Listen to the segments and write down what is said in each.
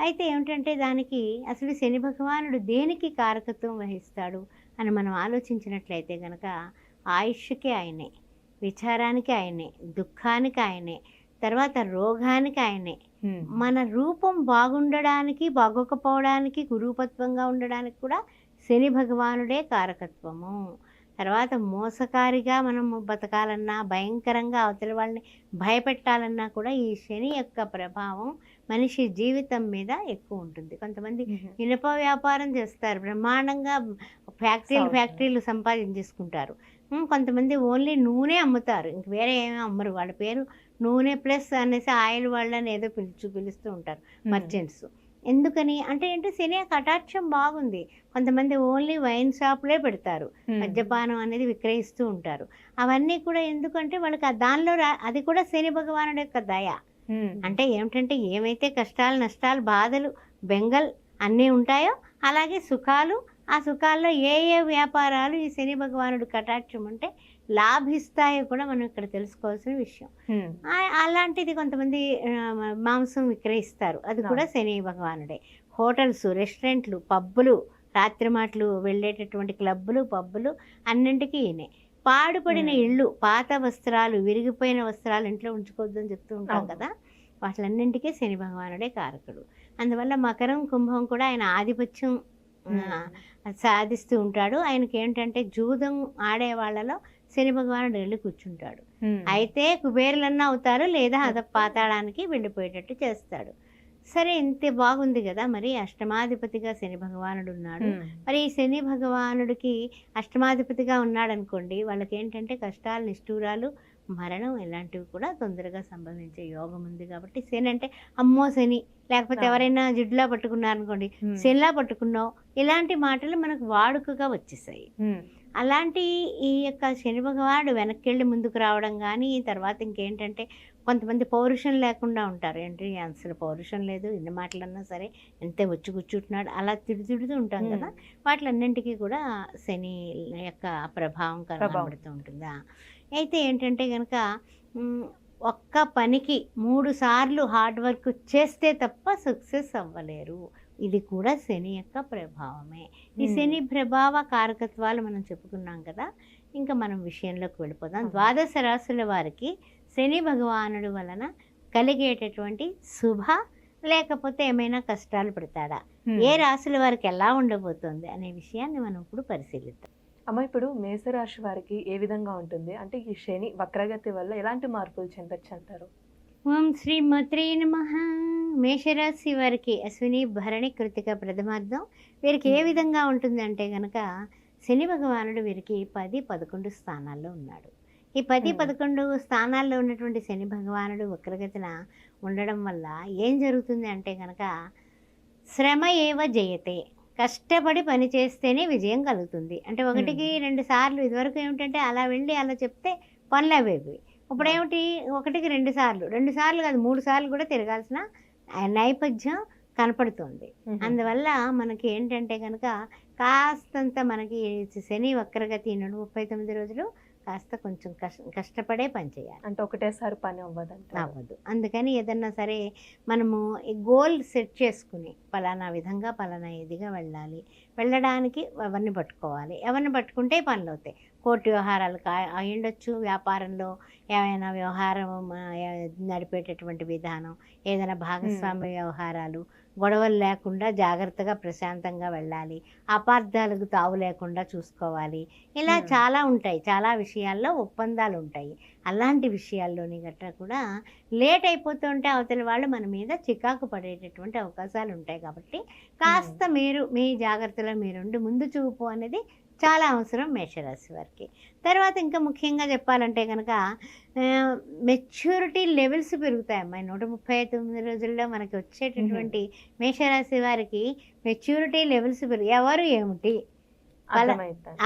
అయితే ఏమిటంటే దానికి అసలు శని భగవానుడు దేనికి కారకత్వం వహిస్తాడు అని మనం ఆలోచించినట్లయితే కనుక ఆయుష్కి ఆయనే విచారానికి ఆయనే దుఃఖానికి ఆయనే తర్వాత రోగానికి ఆయనే. మన రూపం బాగుండడానికి బాగోకపోవడానికి కురూపత్వంగా ఉండడానికి కూడా శని భగవానుడే కారకత్వము. తర్వాత మోసకారిగా మనం బతకాలన్నా భయంకరంగా అవతలి వాళ్ళని భయపెట్టాలన్నా కూడా ఈ శని యొక్క ప్రభావం మనిషి జీవితం మీద ఎక్కువ ఉంటుంది. కొంతమంది ఇనుప వ్యాపారం చేస్తారు. బ్రహ్మాండంగా ఫ్యాక్టరీలు. ఫ్యాక్టరీలు సంపాదించేసుకుంటారు కొంతమంది ఓన్లీ నూనె అమ్ముతారు. ఇంక వేరే ఏమీ అమ్మరు. వాళ్ళ పేరు నూనె ప్లస్ అనేసి ఆయిల్ వాళ్ళని ఏదో పిలుచు పిలుస్తూ ఉంటారు మర్చెంట్స్. ఎందుకని? అంటే ఏంటో? శని కటాక్షం బాగుంది. కొంతమంది ఓన్లీ వైన్ షాప్లే పెడతారు. మద్యపానం అనేది విక్రయిస్తూ ఉంటారు. అవన్నీ కూడా ఎందుకంటే వాళ్ళకి ఆ దానిలో రా అది కూడా శని భగవానుడి యొక్క దయ. అంటే ఏమిటంటే ఏమైతే కష్టాలు నష్టాలు బాధలు బెంగల్ అన్నీ ఉంటాయో అలాగే సుఖాలు ఆ సుఖాల్లో ఏ ఏ వ్యాపారాలు ఈ శని భగవానుడు కటాక్షం అంటే లాభిస్తాయో కూడా మనం ఇక్కడ తెలుసుకోవాల్సిన విషయం. అలాంటిది కొంతమంది మాంసం విక్రయిస్తారు. అది కూడా శని భగవానుడే. హోటల్స్ రెస్టారెంట్లు పబ్బులు రాత్రి మాటలు వెళ్ళేటటువంటి క్లబ్బులు పబ్బులు అన్నింటికీ ఈయనే. పాడుపడిన. ఇళ్ళు పాత వస్త్రాలు విరిగిపోయిన వస్త్రాలు ఇంట్లో ఉంచుకోవద్దని చెప్తూ ఉంటాం. కదా వాటిలన్నింటికీ శని భగవానుడే కారకుడు. అందువల్ల మకరం కుంభం కూడా ఆయన ఆధిపత్యం సాధిస్తూ ఉంటాడు. ఆయనకి ఏంటంటే జూదం ఆడే వాళ్ళలో శని భగవానుడు వెళ్ళి కూర్చుంటాడు. అయితే కుబేరులన్నా అవుతారు లేదా అద పాతాళానికి వెళ్ళిపోయేటట్టు చేస్తాడు. సరే ఇంతే బాగుంది కదా మరి. అష్టమాధిపతిగా శని భగవానుడు ఉన్నాడు. మరి ఈ శని భగవానుడికి అష్టమాధిపతిగా ఉన్నాడు అనుకోండి వాళ్ళకి ఏంటంటే కష్టాలు నిష్ఠూరాలు మరణం ఇలాంటివి కూడా తొందరగా సంభవించే యోగం ఉంది కాబట్టి శని అంటే అమ్మో శని లేకపోతే. ఎవరైనా జిడ్లా పట్టుకున్నారనుకోండి శనిలా పట్టుకున్నావు ఇలాంటి మాటలు మనకు వాడుకగా వచ్చేసాయి. అలాంటి ఈ యొక్క శని భగవానుడు వెనక్కి వెళ్ళి ముందుకు రావడం కానీ తర్వాత ఇంకేంటంటే కొంతమంది పౌరుషం లేకుండా ఉంటారు. ఏంటి? అసలు పౌరుషం లేదు ఎన్ని మాటలన్నా సరే ఎంతే వచ్చి కూర్చుంటున్నాడు అలా తిడు తిడుతూ ఉంటాం కదా. వాటిలన్నింటికీ కూడా శని యొక్క ప్రభావం కనబడుతూ ఉంటుందా? అయితే ఏంటంటే కనుక ఒక్క పనికి మూడు సార్లు హార్డ్ వర్క్ చేస్తే తప్ప సక్సెస్ అవ్వలేరు. ఇది కూడా శని యొక్క ప్రభావమే. ఈ శని ప్రభావ కారకత్వాలు మనం చెప్పుకున్నాం కదా ఇంకా మనం విషయంలోకి వెళ్ళిపోదాం. ద్వాదశ రాశుల వారికి శని భగవానుడు వలన కలిగేటటువంటి శుభ లేకపోతే ఏమైనా కష్టాలు పెడతాడా? ఏ రాశుల వారికి ఎలా ఉండబోతోంది అనే విషయాన్ని మనం ఇప్పుడు పరిశీలిద్దాం. అమ్మ ఇప్పుడు మేషరాశి వారికి ఏ విధంగా ఉంటుంది? అంటే ఈ శని వక్రగతి వల్ల ఎలాంటి మార్పులు చెందొచ్చు అంటారు ఓం శ్రీ మత్రే నమ. మేషరాశి వారికి అశ్విని భరణి కృతిక ప్రథమార్థం. వీరికి ఏ విధంగా ఉంటుంది అంటే గనక శని భగవానుడు వీరికి పది పదకొండు స్థానాల్లో ఉన్నాడు. ఈ పది. పదకొండు స్థానాల్లో ఉన్నటువంటి శని భగవానుడు వక్రగతిన ఉండడం వల్ల ఏం జరుగుతుంది అంటే గనక శ్రమ ఏవ జయతే కష్టపడి పని చేస్తేనే విజయం కలుగుతుంది. అంటే ఒకటికి రెండు సార్లు ఇదివరకు ఏమిటంటే అలా వెళ్ళి అలా చెప్తే పనులు అవేవి ఇప్పుడు ఏమిటి? ఒకటికి రెండు సార్లు. రెండు సార్లు కాదు మూడు సార్లు కూడా తిరగాల్సిన నైపథ్యం కనపడుతుంది. అందువల్ల మనకి ఏంటంటే కనుక కాస్తంత మనకి శని వక్రగతి నడు ముప్పై తొమ్మిది రోజులు కాస్త కొంచెం కష్ట కష్టపడే పని చేయాలి. అంటే ఒకటేసారి పని అవ్వదంట అవ్వదు. అందుకని ఏదన్నా సరే మనము ఈ గోల్ సెట్ చేసుకుని పలానా విధంగా పలానా ఇదిగా వెళ్ళాలి. వెళ్ళడానికి ఎవరిని పట్టుకోవాలి? ఎవరిని పట్టుకుంటే పనులు అవుతాయి. కోర్టు వ్యవహారాలు కా అయ్యుండొచ్చు. వ్యాపారంలో ఏమైనా వ్యవహారం నడిపేటటువంటి విధానం ఏదైనా భాగస్వామ్య వ్యవహారాలు గొడవలు లేకుండా జాగ్రత్తగా ప్రశాంతంగా వెళ్ళాలి. అపార్థాలకు తావు లేకుండా చూసుకోవాలి. ఇలా. చాలా ఉంటాయి. చాలా విషయాల్లో ఒప్పందాలు ఉంటాయి. అలాంటి విషయాల్లోని గట్రా కూడా లేట్ అయిపోతుంటే అవతలి వాళ్ళు మన మీద చికాకు పడేటటువంటి అవకాశాలు ఉంటాయి కాబట్టి కాస్త మీరు మీ జాగ్రత్తలో మీరుండి ముందు చూపు అనేది చాలా అవసరం మేషరాశి వారికి. తర్వాత ఇంకా ముఖ్యంగా చెప్పాలంటే కనుక మెచ్యూరిటీ లెవెల్స్ పెరుగుతాయి అమ్మాయి. నూట ముప్పై తొమ్మిది రోజుల్లో మనకి వచ్చేటటువంటి మేషరాశి వారికి మెచ్యూరిటీ లెవెల్స్ పెరుగు ఎవరు ఏమిటి?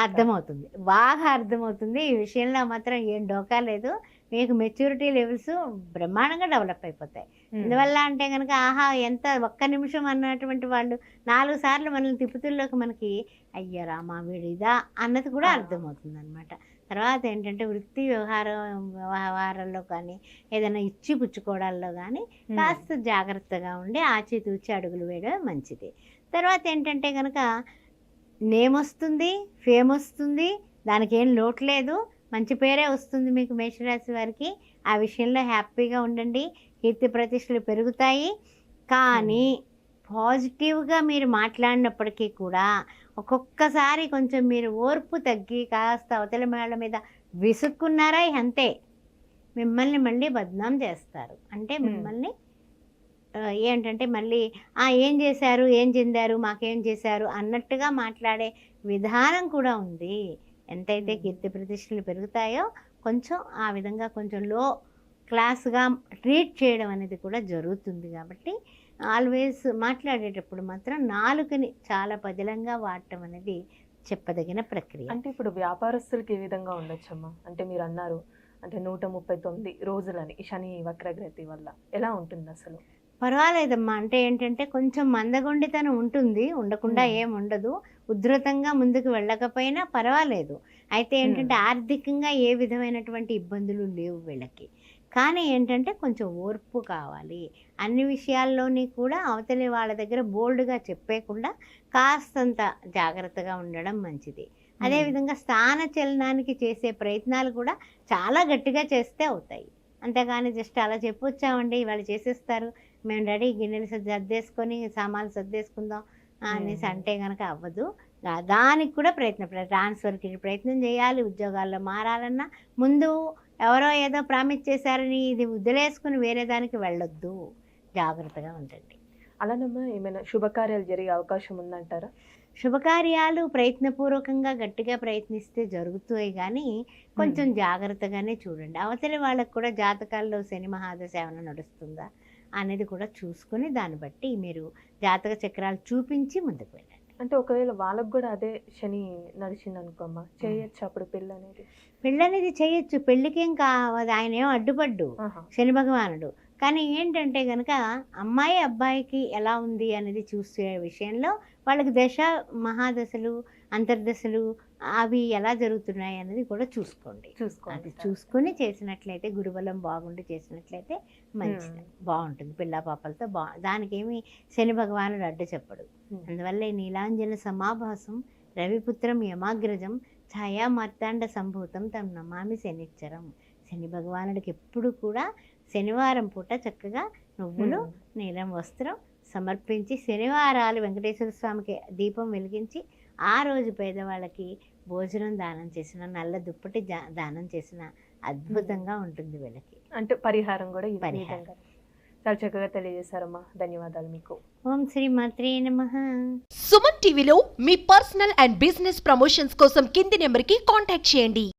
అర్థమవుతుంది. బాగా అర్థమవుతుంది. ఈ విషయంలో మాత్రం ఏం డోకా లేదు. మీకు మెచ్యూరిటీ లెవెల్స్ బ్రహ్మాండంగా డెవలప్ అయిపోతాయి. ఎందువల్ల అంటే కనుక ఆహా ఎంత ఒక్క నిమిషం అన్నటువంటి వాళ్ళు నాలుగు సార్లు మనల్ని తిప్పుతుల్లోకి మనకి అయ్యో రామా వీడిదా అన్నది కూడా. అర్థమవుతుంది అనమాట తర్వాత ఏంటంటే వృత్తి వ్యవహారం వ్యవహారాల్లో కానీ ఏదైనా ఇచ్చి పుచ్చుకోవడాల్లో కానీ కాస్త జాగ్రత్తగా ఉండి ఆచితూచి అడుగులు వేయడం మంచిది. తర్వాత ఏంటంటే కనుక నేమ్ వస్తుంది ఫేమ్ వస్తుంది దానికి ఏం లోటు లేదు. మంచి పేరే వస్తుంది మీకు మేషరాశి వారికి. ఆ విషయంలో హ్యాపీగా ఉండండి. కీర్తి ప్రతిష్టలు పెరుగుతాయి. కానీ పాజిటివ్గా మీరు మాట్లాడినప్పటికీ కూడా ఒక్కొక్కసారి కొంచెం మీరు ఓర్పు తగ్గి కాస్త అవతల మేళ్ళ మీద విసుక్కున్నారా అంతే. మిమ్మల్ని మళ్ళీ బద్నాం చేస్తారు. అంటే. మిమ్మల్ని ఏంటంటే మళ్ళీ "ఆ, ఏం చేశారు? ఏం చెందారు? మాకేం చేశారు? అన్నట్టుగా మాట్లాడే విధానం కూడా ఉంది. ఎంతైతే. కీర్తి ప్రతిష్టలు పెరుగుతాయో కొంచెం ఆ విధంగా కొంచెం లో క్లాస్గా ట్రీట్ చేయడం అనేది కూడా జరుగుతుంది కాబట్టి ఆల్వేస్ మాట్లాడేటప్పుడు మాత్రం నాలుకని చాలా పదిలంగా వాడటం అనేది చెప్పదగిన ప్రక్రియ. అంటే ఇప్పుడు వ్యాపారస్తులకి ఏ విధంగా ఉండొచ్చమ్మా? అంటే మీరు అన్నారు అంటే నూట ముప్పై తొమ్మిది రోజులని శని వక్రగతి వల్ల ఎలా ఉంటుంది అసలు పర్వాలేదమ్మా. అంటే ఏంటంటే కొంచెం మందగొండితనం ఉంటుంది. ఉండకుండా. ఏం ఉండదు. ఉధృతంగా ముందుకు వెళ్ళకపోయినా పర్వాలేదు. అయితే ఏంటంటే ఆర్థికంగా ఏ విధమైనటువంటి ఇబ్బందులు లేవు వీళ్ళకి. కానీ ఏంటంటే కొంచెం ఓర్పు కావాలి. అన్ని విషయాల్లోని కూడా అవతలి వాళ్ళ దగ్గర బోల్డ్గా చెప్పేయకుండా కాస్తంత జాగ్రత్తగా ఉండడం మంచిది. అదేవిధంగా స్థాన చలనానికి చేసే ప్రయత్నాలు కూడా చాలా గట్టిగా చేస్తే అవుతాయి. అంతేగాని జస్ట్ అలా చెప్పొచ్చామండి వాళ్ళు చేసేస్తారు. మేము రెడీ గిన్నెలు సర్ది- సర్దేసుకొని సామాన్లు సర్దేసుకుందాం అనేసి. అంటే కనుక అవ్వదు. దానికి కూడా ప్రయత్నం ట్రాన్స్ఫర్కి ప్రయత్నం చేయాలి. ఉద్యోగాల్లో మారాలన్నా ముందు ఎవరో ఏదో ప్రామిస్ చేశారని ఇది వదిలేసుకుని వేరే దానికి వెళ్ళొద్దు. జాగ్రత్తగా ఉండండి. అలానమ్మా ఏమైనా శుభకార్యాలు జరిగే అవకాశం ఉందంటారా? శుభకార్యాలు ప్రయత్నపూర్వకంగా గట్టిగా ప్రయత్నిస్తే జరుగుతాయి కానీ కొంచెం జాగ్రత్తగానే చూడండి. అవతలి వాళ్ళకు కూడా జాతకాల్లో శని మహాదశ ఏమైనా నడుస్తుందా? అనేది కూడా చూసుకొని దాన్ని బట్టి మీరు జాతక చక్రాలు చూపించి ముందుకు వెళ్ళండి. అంటే ఒకవేళ వాళ్ళకు కూడా అదే శని నడిచింది అనుకోమ్మా చేయొచ్చు అప్పుడు పెళ్ళి అనేది పెళ్ళి అనేది చేయొచ్చు. పెళ్ళికేం కావదు ఆయన ఏం అడ్డుపడ్డు. శని భగవానుడు. కానీ ఏంటంటే కనుక అమ్మాయి అబ్బాయికి ఎలా ఉంది అనేది చూసే విషయంలో వాళ్ళకి దశ మహాదశలు అంతర్దశలు అవి ఎలా జరుగుతున్నాయి అనేది కూడా చూసుకోండి. అది చూసుకోండి చూసుకొని చేసినట్లయితే గురుబలం బాగుండి చేసినట్లయితే మంచిది. బాగుంటుంది. పిల్ల పాపలతో బా దానికి ఏమి శని భగవానుడు అడ్డు చెప్పడు. అందువల్ల ఈ నీలాంజన సమాభాసం రవిపుత్రం యమాగ్రజం ఛాయా మార్తాండ సంభూతం తమ నమామి శనిచ్చరం. శని భగవానుడికి ఎప్పుడు కూడా శనివారం పూట చక్కగా నువ్వులు. నీలం వస్త్రం సమర్పించి శనివారాలు వెంకటేశ్వర స్వామికి దీపం వెలిగించి ఆ రోజు పేదవాళ్ళకి భోజనం దానం చేసిన నల్ల దుప్పటి దానం చేసిన అద్భుతంగా ఉంటుంది వీళ్ళకి. అంటే పరిహారం కూడా ఈ పరిహారం. విధంగా. చాలా చక్కగా తెలియజేశారమ్మా. ధన్యవాదాలు మీకు. ఓం శ్రీ మాత్రే నమః. సుమన్ టీవీలో మీ పర్సనల్ అండ్ బిజినెస్ ప్రమోషన్స్ కోసం కింది నెంబర్కి కాంటాక్ట్ చేయండి.